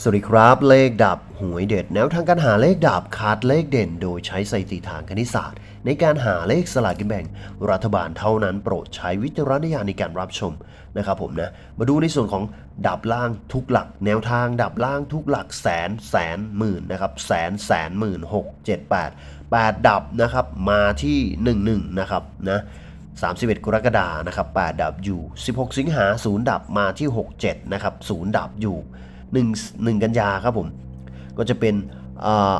สวัสดีครับเลขดับหวยเด็ดแนวทางการหาเลขดับคัดเลขเด่น โดยใช้สถิติทางคณิตศาสตร์ ในการหาเลขสลากกินแบ่ง รัฐบาลเท่านั้นโปรดใช้วิจารณญาณในการรับชมนะครับผมนะมาดูในส่วนของดับล่างทุกหลัก แนวทางดับล่างทุกหลักแสนแสนหมื่นนะครับแสนแสนหมื่นหกเจ็ดแปดแปดดับนะครับมาที่หนึ่งหนึ่งนะครับนะ31 กรกฎานะครับ8ดับอยู่ 16 สิงหา0ดับมาที่ 67นะครับ0ดับอยู่ 1 1 กันยาครับผม ก็จะเป็นเอ่อ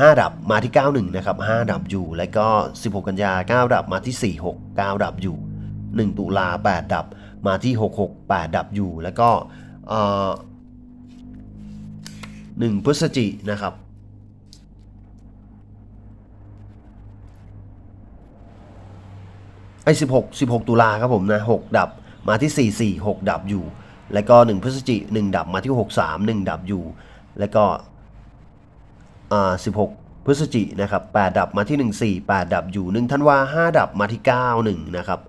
5ดับมาที่ 91 นะครับ 5 ดับอยู่ แล้วก็ 16 กันยา 9 ดับมาที่ 46 9 ดับอยู่ 1 ตุลา 8 ดับมาที่ 66 8 ดับอยู่ แล้วก็เอ่อ1พฤศจินะครับไอ้สิบหกสิบหกตุลาครับผมนะหกดับมาที่สี่สี่หกดับอยู่ แล้วก็หนึ่งพฤศจิหนึ่งดับมาที่หกสามหนึ่งดับอยู่ แล้วก็อ่าสิบหกพฤศจินะครับแปดดับมาที่หนึ่งสี่แปดดับอยู่หนึ่งธันวาห้าดับมาที่เก้าหนึ่งนะครับ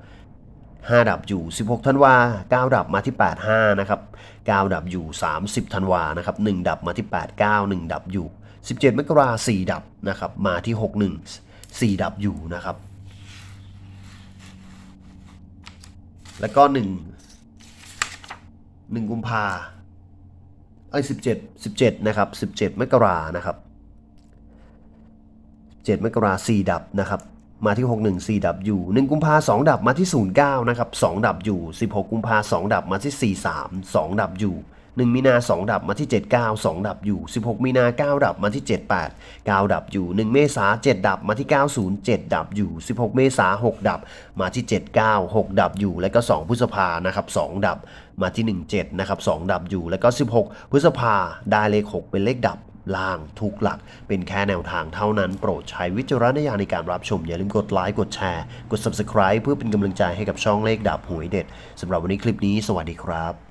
ห้าดับอยู่สิบหกธันวาเก้าดับมาที่แปดห้านะครับเก้าดับอยู่สามสิบธันวานะครับหนึ่งดับมาที่แปดเก้าหนึ่งดับอยู่สิบเจ็ดมกราสี่ดับนะครับ มาที่หกหนึ่งสี่ดับอยู่นะครับ แล้วก็หนึ่ง หนึ่งกุมภาไอ้สิบเจ็ดสิบเจ็ดนะครับสิบเจ็ดมกรานะครับเจ็ดมกราสี่ดับนะครับมาที่หกหนึ่งสี่ดับอยู่หนึ่งกุมภาสองดับมาที่ศูนย์เก้านะครับสองดับอยู่สิบหกกุมภาสองดับมาที่สี่สามสองดับอยู่ หนึ่งมีนาสองดับมาที่เจ็ดเก้าสองดับอยู่สิบหกมีนาเก้าดับมาที่เจ็ดแปดเก้าดับอยู่หนึ่งเมษาเจ็ดดับมาที่เก้าศูนย์เจ็ดดับอยู่สิบหกเมษาหกดับมาที่ 79 6 ดับอยู่ แล้วก็ 2 พฤษภานะครับ 2 ดับมาที่ 17 นะครับ 2 ดับอยู่ แล้วก็ 16 พฤษภาได้เลข 6 เป็นเลขดับล่างทุกหลักเป็นแค่แนวทางเท่านั้น โปรดใช้วิจารณญาณในการรับชม อย่าลืมกดไลค์กดแชร์ กด Subscribe เพื่อเป็นกำลังใจให้กับช่องเลขดับหวยเด็ดสำหรับวันนี้คลิปนี้ สวัสดีครับ